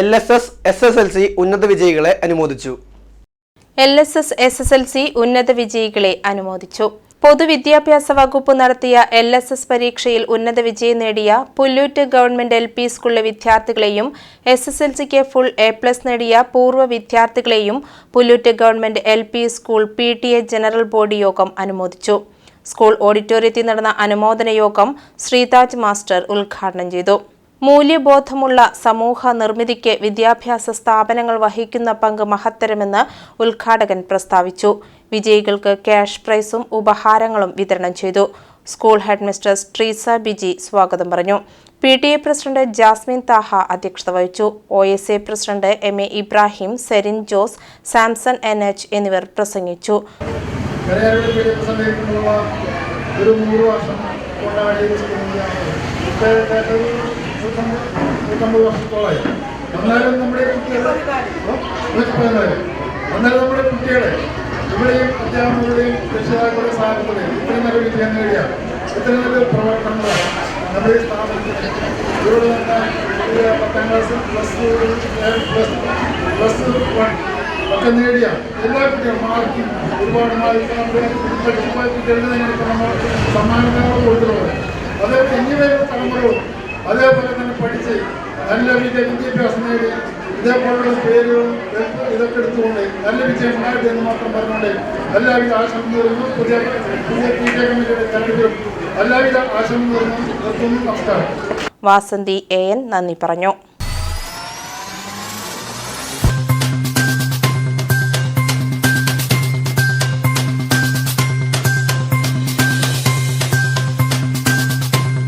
L S S S S L C ഉന്നത വിജയികളെ അനുമോദിച്ചു. L S S S S L C ഉന്നത വിജയികളെ അനുമോദിച്ചു. പൊതുവിദ്യാഭ്യാസ വകുപ്പ് നടത്തിയ എൽ എസ് എസ് പരീക്ഷയിൽ ഉന്നത വിജയം നേടിയ പുല്ലൂറ്റ് ഗവൺമെന്റ് എൽ പി സ്കൂളിലെ വിദ്യാർത്ഥികളെയും എസ് എസ് എൽ സിക്ക് ഫുൾ എ പ്ലസ് നേടിയ പൂർവ വിദ്യാർത്ഥികളെയും Pullut government L P school P T A general body യോഗം അനുമോദിച്ചു. സ്കൂൾ ഓഡിറ്റോറിയത്തിൽ നടന്ന അനുമോദന യോഗം ശ്രീതാജ് മാസ്റ്റർ ഉദ്ഘാടനം ചെയ്തു. മൂല്യബോധമുള്ള സമൂഹ നിർമ്മിതിക്ക് വിദ്യാഭ്യാസ സ്ഥാപനങ്ങൾ വഹിക്കുന്ന പങ്ക് മഹത്തരമെന്ന് ഉദ്ഘാടകൻ പ്രസ്താവിച്ചു. വിജയികൾക്ക് ക്യാഷ് പ്രൈസും ഉപഹാരങ്ങളും വിതരണം ചെയ്തു. സ്കൂൾ ഹെഡ്മിസ്റ്റർ ട്രീസ ബിജി സ്വാഗതം പറഞ്ഞു. P T A president Jasmin Thaha അധ്യക്ഷത വഹിച്ചു. O S A president M A Ibrahim Serin Jose Samson N H എന്നിവർ പ്രസംഗിച്ചു. ഒരു വർഷം നൂറ്റമ്പത് നൂറ്റമ്പത് വർഷത്തോളമായി. എന്നാലും നമ്മുടെ കുട്ടികളെ നൂറ്റി പതിനാല് എന്നാലും നമ്മുടെ കുട്ടികളെ ഇവിടെയും അധ്യാപകരുടെയും രക്ഷിതാക്കളുടെ സഹായത്തോടെയും ഇത്രയും നല്ല വിജയം നേടിയ ഇത്രയും നല്ല പ്രവർത്തനങ്ങളാണ് നമ്മുടെ സ്ഥാപനത്തിൽ ഇവിടെ തന്നെ പത്താം class plus two plus plus one ഒക്കെ നേടിയ എല്ലാ കുട്ടികളും മാർക്കും ഒരുപാട് മാർക്ക് പഠിച്ചു പോയ കുട്ടികൾക്ക് നമ്മൾ സമ്മാനങ്ങൾ കൊടുക്കുന്നത് അതേപോലെ ഇനി വരുന്ന തലമുറകളും അതേപോലെ തന്നെ പഠിച്ച് നല്ല വിദ്യ വിദ്യാഭ്യാസം നേടി ഇതേപോലുള്ള പേരുകളും ഇതൊക്കെ എടുത്തുകൊണ്ട് നല്ല വിജയം ഉണ്ടാകട്ടെ എന്ന് മാത്രം പറഞ്ഞുകൊണ്ട് എല്ലാവിധ ആശംസകളും പുതിയ പുതിയ പി ജെ കമ്മിറ്റിയുടെ തെരഞ്ഞെടുപ്പിലും എല്ലാവിധ ആശംസകളും നിർത്തുന്നു. നമസ്കാരം. വാസന്തി എ എൻ നന്ദി പറഞ്ഞു.